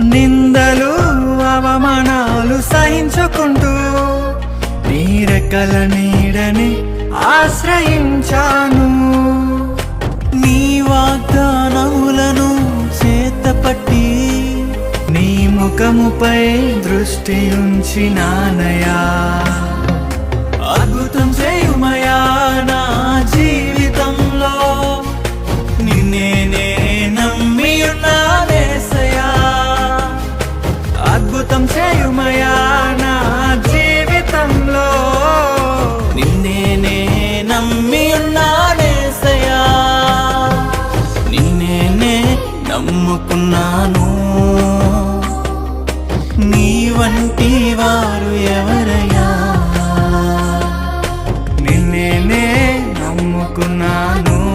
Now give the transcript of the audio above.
నిందలు అవమానాలు సహించుకుంటూ నీరకల నీడని ఆశ్రయించాను. నీ వాగ్దానములను చేతపట్టి నీ ముఖముపై దృష్టి ఉంచినానయా సహాయం నా జీవితంలో? నిన్నేనే నమ్మి ఉన్నానేసయా నిన్నేనే నమ్ముకున్నాను. నీ వంటి వారు ఎవరయ్యా? నిన్నేనే నమ్ముకున్నాను.